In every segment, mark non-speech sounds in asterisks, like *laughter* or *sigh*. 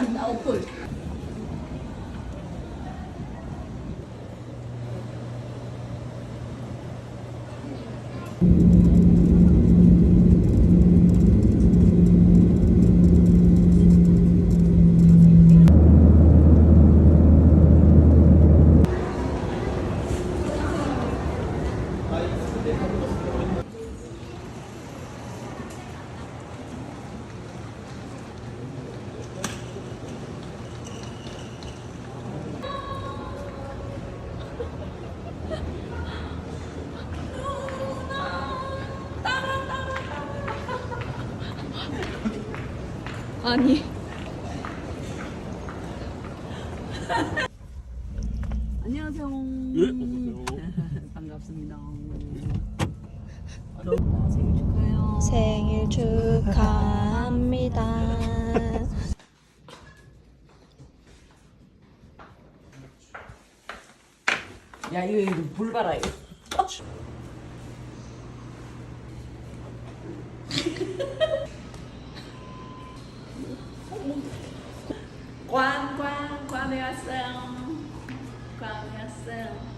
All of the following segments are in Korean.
맞나 어 아니. 안녕하세요. 예. *laughs* 반갑습니다. 생일 축하해요. 생일 축하합니다. *laughs* 야 이거 이거 불 봐라 이거. *laughs* 꽝 꽝 꽝에 왔어요. 꽝에 왔어요.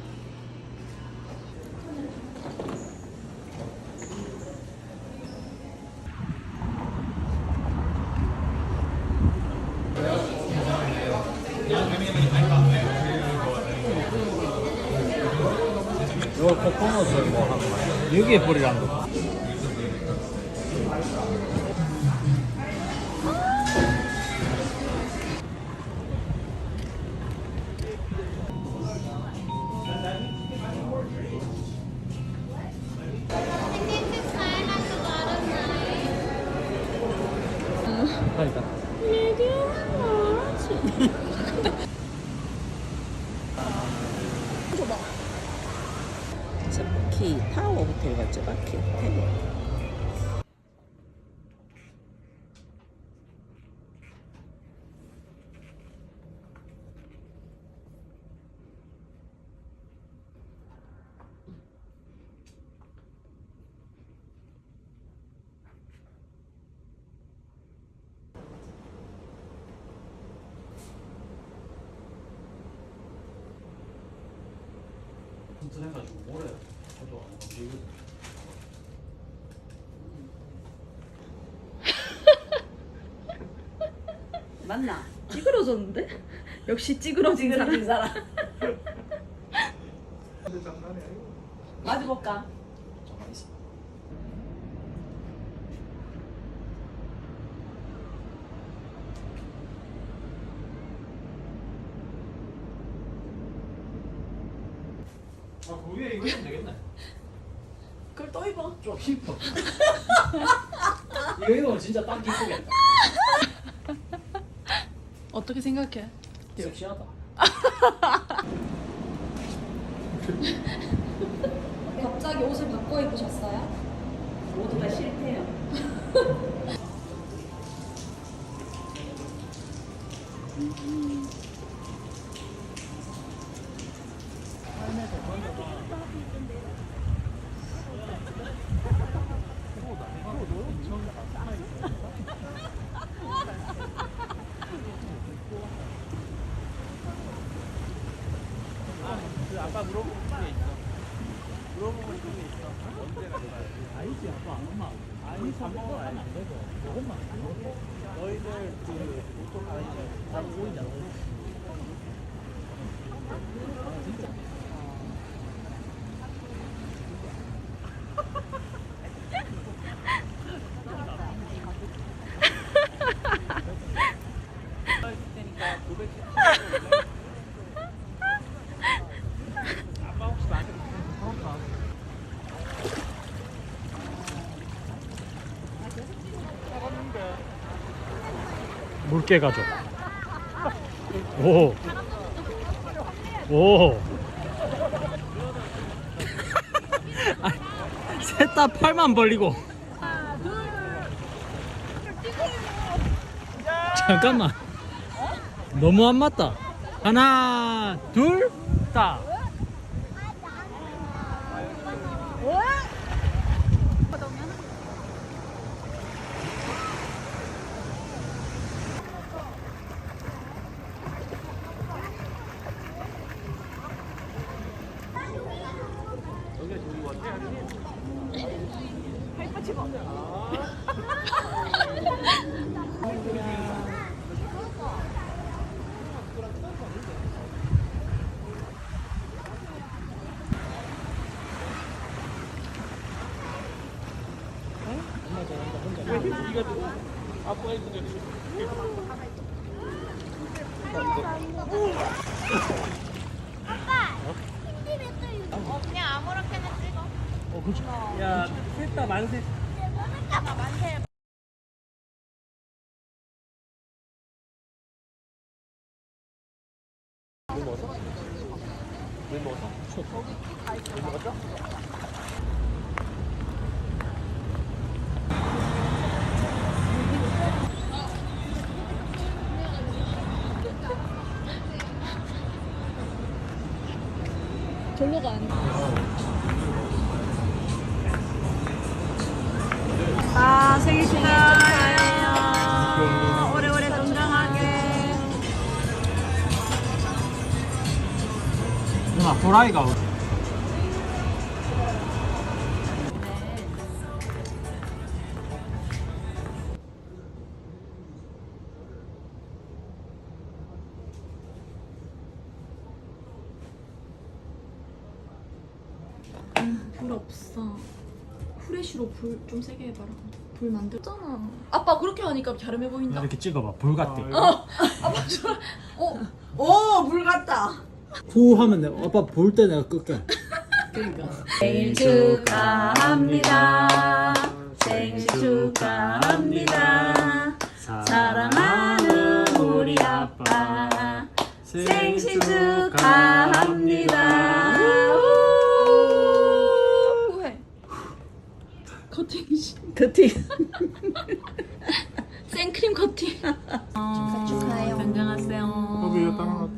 이거 코코넛을 뭐 하는 거야? 여기에 뿌리라는 거. 그러니까. 스키 타워 호텔 갔죠? 바키 호텔. 튼튼해가지고 모래 저도 안 움직이거든. *laughs* 맞나? 찌그러졌는데? *laughs* 역시 찌그러진 찌그러진 사람. 사람. *laughs* 근데 장난이 아니고. 마주 볼까? 잠깐 있어. 아, 그 위에 이거 입으면 되겠네. 그걸 또 입어. 좀 힙해. 이거 입으면 진짜 딱 이쁘겠다. 어떻게 생각해? 섹시하다. *laughs* 갑자기 옷을 바꿔 입으셨어요? 모두가 싫대요. *laughs* 아까 물어본 게 있어. 물어보고 싶은 게 있어. 언제가 아니지 아빠 엄마. 아니 밥 먹으면 안 되고 조금만 너희들 그 보통 아이들 다 보이잖아. *laughs* 아 진짜. *laughs* 테니까 910. 아빠 혹시 나한테 그럴까? 물개 가족. 오. 오. *laughs* 셋다 팔만 벌리고. 잠깐만. 너무 안 맞다. 하나, 둘, 어, 아빠 이거. 그냥 아무렇게나 찍어 야셋다 만세. 절로 가. 아 생일 축하해요. 오래오래 건강하게. 누나, 도라이가 불 없어. 후레쉬로 불 좀 세게 해봐라. 불 만들잖아. 아빠 그렇게 하니까 갸름해 보인다. 이렇게 찍어봐. 불 같대. 어? 오, 물 같다. 후 하면 내 아빠 볼 때 내가 끌게. 그러니까. 생일 축하합니다. 생일 축하합니다. 사랑하는 우리 아빠. 생신 축하합니다. 후회. 커팅. 그티. 생크림 커팅. 축하해요. 건강하세요. 거기 따라.